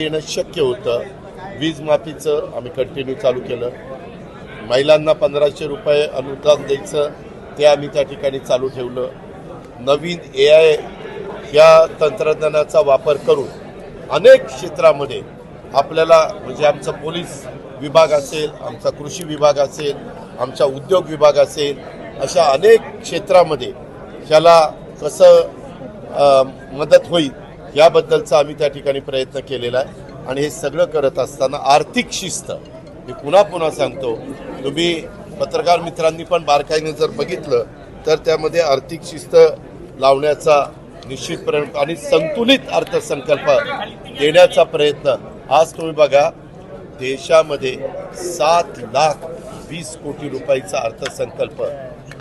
येणं शक्य होतं. वीज माफीचं आम्ही कंटिन्यू चालू केलं. महिलांना पंधराशे रुपये अनुदान द्यायचं ते आम्ही त्या ठिकाणी चालू ठेवलं. नवीन ए आय या तंत्रज्ञानाचा वापर करून अनेक क्षेत्रामध्ये आपल्याला म्हणजे आमचा पोलीस विभाग असेल आमचा कृषी विभाग असेल आमचा उद्योग विभाग असेल अशा अनेक क्षेत्रामध्ये ह्याला कसं मदत होईल याबद्दलचा आम्ही त्या ठिकाणी प्रयत्न केलेला आहे. आणि हे सगळं करत असताना आर्थिक शिस्त मी पुन्हा पुन्हा सांगतो तुम्ही पत्रकार मित्रांनी पण बारकाईने जर बघितलं तर त्यामध्ये आर्थिक शिस्त लावण्याचा निश्चितपणे आणि संतुलित अर्थसंकल्प देण्याचा प्रयत्न आज तुम्ही बघा देशामध्ये सात लाख वीस कोटी रुपयाचा अर्थसंकल्प.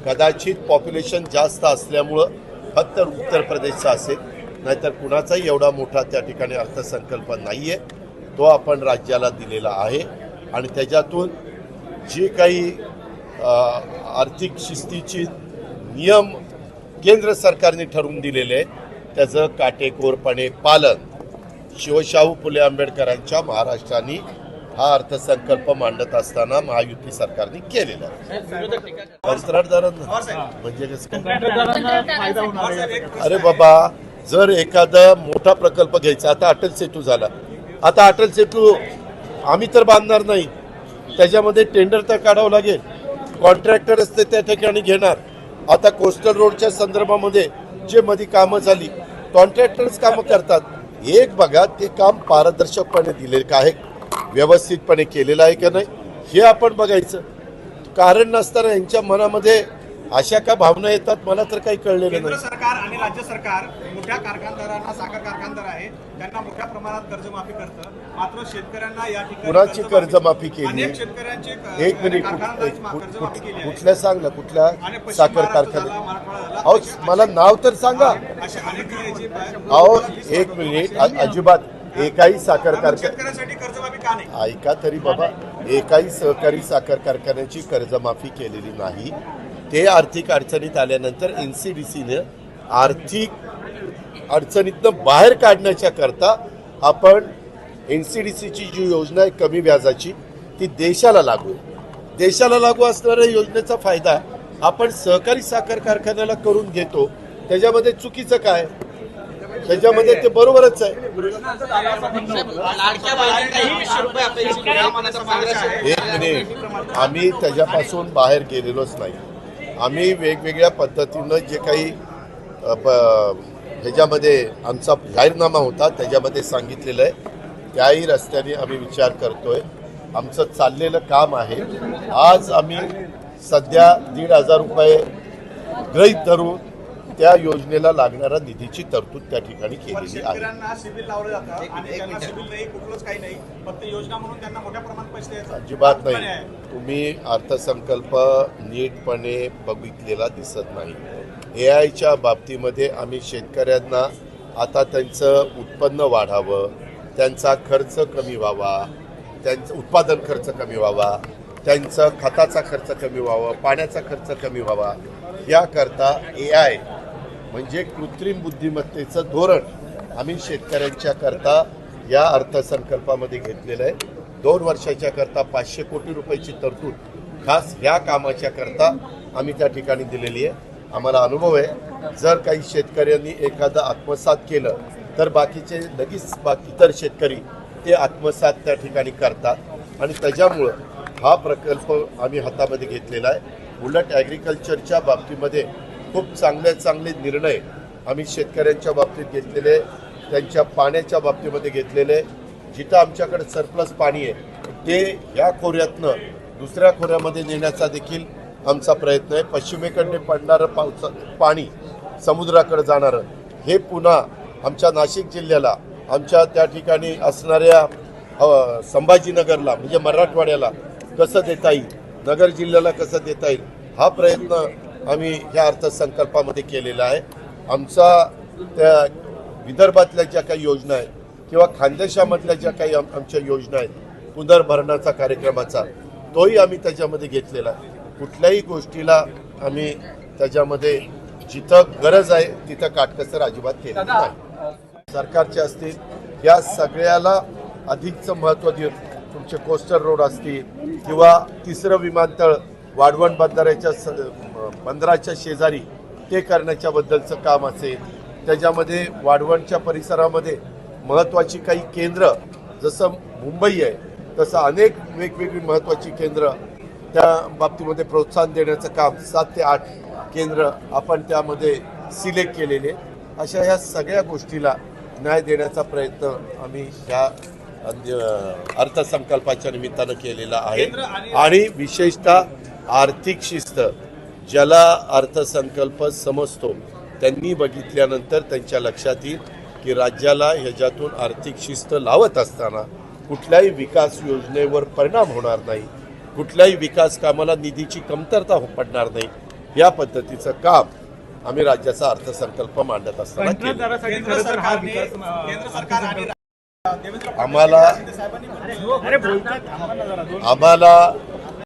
कदाचित पॉप्युलेशन जास्त असल्यामुळं फक्त उत्तर प्रदेशचा असेल. नाहीतर कुणाचाही एवढा मोठा त्या ठिकाणी अर्थसंकल्प नाही आहे तो आपण राज्याला दिलेला आहे. आणि त्याच्यातून जे काही आर्थिक शिस्तीची नियम केंद्र सरकारने ठरवून दिलेले आहेत त्याचं काटेकोरपणे पालन शिवशाहू फुले आंबेडकरांच्या महाराष्ट्राने हा अर्थसंकल्प मांडत असताना महायुती सरकारने केलेला आहे. कंत्राटदारांना म्हणजे? अरे बाबा जर एखादा मोठा प्रकल्प घ्यायचा आता अटल सेतू झाला. आता अटल सेतू आम्ही तर बांधणार नाही. त्याच्यामध्ये टेंडर तर काढावं लागेल. कॉन्ट्रॅक्टर असते त्या ठिकाणी घेणार. आता कोस्टल रोडच्या संदर्भामध्ये जे मध्ये कामं झाली कॉन्ट्रॅक्टर्स कामं करतात. एक बघा ते काम पारदर्शकपणे दिले का आहे? व्यवस्थितपणे केलेलं आहे का नाही? हे आपण बघायचं. कारण नसताना यांच्या मनामध्ये अशा का भावना येतात मला तर काही कळलेलं केंद्र नाही. सरकार आणि राज्य सरकार मोठ्या कारखानदारांना साखर कारखानदार आहे त्यांना मोठ्या प्रमाणात कर्जमाफी करतं. मात्र शेतकऱ्यांना या ठिकाणी कुणाची कर्जमाफी केली? अनेक शेतकऱ्यांची क- एक मिनिट कुठ- कारखानदारांची मा- कुठ- कर्जमाफी केली कुठ- आहे. कुठल्या सांग ना कुठल्या पश्चिम साखर महाराष्ट्र कारखाना झाला, मराठवाडा झाला. अहो मला नाव तर सांगा. अशा अनेक ठिकाणी अहो एक मिनिट अ- अजिबात एकाही साखर कारखाना शेतकऱ्यांसाठी कर्जमाफी का नाही? ऐका तरी बाबा एकाही सहकारी साखर कारखान्याची कर्जमाफी केलेली नाही. ते आर्थिक अडचणीत आल्यानंतर एन सी डी सीनं आर्थिक अडचणीतनं बाहेर काढण्याच्या करता आपण एन सी डी सीची जी योजना आहे कमी व्याजाची ती देशाला लागू आहे. देशाला लागू असणाऱ्या योजनेचा फायदा आपण सहकारी साखर कारखान्याला करून घेतो. त्याच्यामध्ये चुकीचं काय? त्याच्यामध्ये ते बरोबरच आहे. एक मिनिट. आम्ही त्याच्यापासून बाहेर गेलेलोच नाही. आम्ही वेगवेगळ्या पद्धतीनं जे काही प- ह्याच्यामध्ये आमचा जाहीरनामा होता त्याच्यामध्ये सांगितलेलं आहे. त्याही रस्त्याने आम्ही विचार करतोय. आमचं चाललेलं काम आहे. आज आम्ही सध्या दीड हजार रुपये गृहीत धरून त्या योजनेला लागणाऱ्या निधीची तरतूद त्या ठिकाणी केलेली आहे. शेतकऱ्यांना सिबिल लावलं जातं आणि त्यांना सिबिल नाही कुठलंच काही नाही. फक्त योजना म्हणून त्यांना मोठ्या प्रमाणात पैसे द्यायचे. अजिबात नाही. तुम्ही अर्थसंकल्प नीटपणे बघितलेला दिसत नाही. ए आयच्या बाबतीमध्ये आम्ही शेतकऱ्यांना आता त्यांचं उत्पन्न वाढावं त्यांचा खर्च कमी व्हावा त्यांचं उत्पादन खर्च कमी व्हावा त्यांचं खताचा खर्च कमी व्हावा पाण्याचा खर्च कमी व्हावा याकरता ए आय म्हणजे कृत्रिम बुद्धिमत्तेचं धोरण आम्ही शेतकऱ्यांच्या करता या अर्थसंकल्पामध्ये घेतलेलं आहे. दोन वर्षाच्या करता पाचशे कोटी रुपयाची तरतूद खास ह्या कामाच्या करता आम्ही त्या ठिकाणी दिलेली आहे. आम्हाला अनुभव आहे. जर काही शेतकऱ्यांनी एखादं आत्मसात केलं तर बाकीचे लगेच बाकी इतर शेतकरी ते आत्मसात त्या ठिकाणी करतात. आणि त्याच्यामुळं हा प्रकल्प आम्ही हातामध्ये घेतलेला आहे. उलट ॲग्रिकल्चरच्या बाबतीमध्ये खूप चांगले चांगले निर्णय आम्ही शेतकऱ्यांच्या बाबतीत घेतलेले त्यांच्या पाण्याच्या बाबतीमध्ये घेतलेले. जिथं आमच्याकडे सरप्लस पाणी आहे ते या खोऱ्यातनं दुसऱ्या खोऱ्यामध्ये नेण्याचा देखील आमचा प्रयत्न आहे. पश्चिमेकडे पडणारं पावसा पाणी समुद्राकडे जाणारं हे पुन्हा आमच्या नाशिक जिल्ह्याला आमच्या त्या ठिकाणी असणाऱ्या संभाजीनगरला म्हणजे मराठवाड्याला कसं देता येईल नगर जिल्ह्याला कसं देता येईल हा प्रयत्न आम्ही ह्या अर्थसंकल्पामध्ये केलेला आहे. आमचा त्या विदर्भातल्या ज्या काही योजना आहेत किंवा खानदेशामधल्या ज्या काही आम- आमच्या योजना आहेत पुनर्भरणाचा कार्यक्रमाचा तोही आम्ही त्याच्यामध्ये घेतलेला आहे. कुठल्याही गोष्टीला आम्ही त्याच्यामध्ये जिथं गरज आहे तिथं काटकसर अजिबात केलेली नाही. सरकारचे असतील या सगळ्याला अधिकचं महत्त्व देऊन तुमचे कोस्टर रोड असतील किंवा तिसरं विमानतळ वाढवण बंदराच्या स बंदराच्या शेजारी ते करण्याच्या बद्दलचं काम असेल त्याच्यामध्ये वाढवणच्या परिसरामध्ये महत्त्वाची काही केंद्र जसं मुंबई आहे तसं अनेक वेगवेगळी महत्त्वाची केंद्र त्या बाबतीमध्ये प्रोत्साहन देण्याचं काम सात ते आठ केंद्र आपण त्यामध्ये सिलेक्ट केलेले. अशा ह्या सगळ्या गोष्टीला न्याय देण्याचा प्रयत्न आम्ही ह्या अर्थसंकल्पाच्या निमित्तानं केलेला आहे. आणि विशेषतः आर्थिक शिस्त ज्याला अर्थसंकल्प समजतो त्यांनी बघितल्यानंतर त्यांच्या लक्षात येईल की राज्याला ह्याच्यातून आर्थिक शिस्त लावत असताना कुठल्याही विकास योजनेवर परिणाम होणार नाही. कुठल्याही विकास कामाला निधीची कमतरता हो- पडणार नाही. या पद्धतीचं काम आम्ही राज्याचा अर्थसंकल्प मांडत असताना आम्हाला आम्हाला